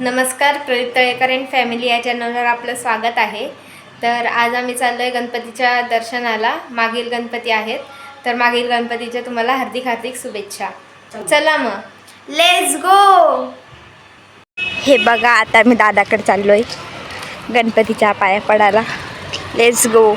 नमस्कार Pradeep Talekar and family या चॅनलवर आपलं स्वागत आहे. तर आज आम्ही चाललो आहे गणपतीच्या दर्शनाला. मागील गणपती आहेत. तर मागील गणपतीच्या तुम्हाला हार्दिक हार्दिक शुभेच्छा. चला मग. लेट्स गो हे बघा आता मी दादाकडे आहे गणपतीच्या पाया पडायला. लेट्स गो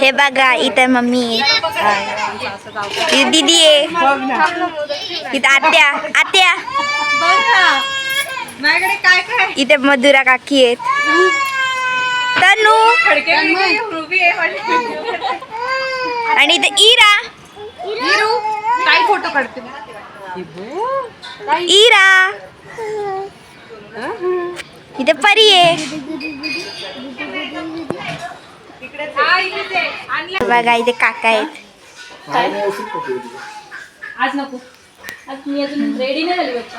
हे बघा इथं मम्मी आहे. दीदी आहे. इथं आत्या आत्या. माझ्याकडे काय काय? इथे मधुरा काकी आहेत. तनू. आणि इथे इरा. काय फोटो काढते? इरा. इथे परी आहे. हा. बघा इथे काका आहेत. आज नको. आज तुम्ही अजून रेडी नाही झाली बच्चा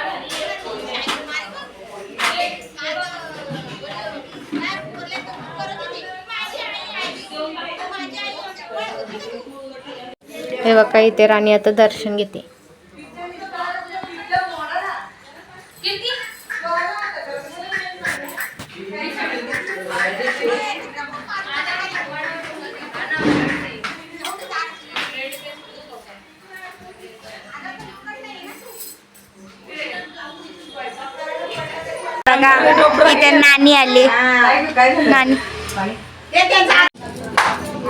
हे बघा इथे राणी आता दर्शन घेते. नानी आले. नानी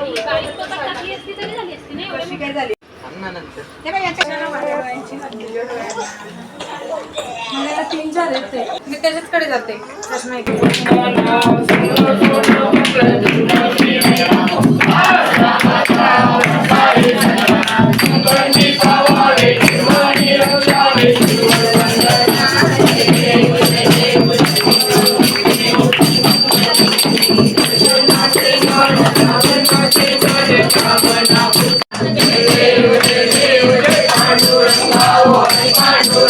पण तरी झाली असती नाही एवढं तीन झाले ते मी त्याच्याचकडे जाते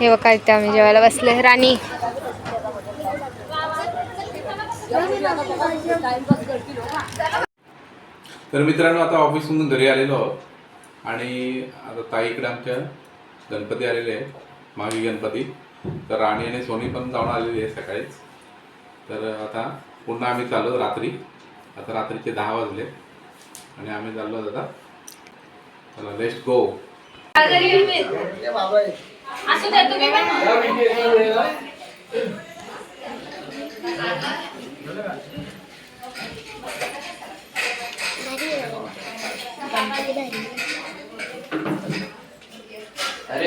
हे बघा इथे आम्ही जेवायला बसले राणी. तर मित्रांनो आता ऑफिसमधून घरी आलेलो आहोत. आणि आता ताईकडे आमच्या गणपती आलेले आहेत मागी गणपती. तर राणी आणि सोनी पण जाऊन आलेली आहे सकाळीच. तर आता पुन्हा आम्ही चाललो रात्री. आता रात्रीचे दहा वाजले. आणि आम्ही चाललो आहोत आता. चला लेस्ट गो असू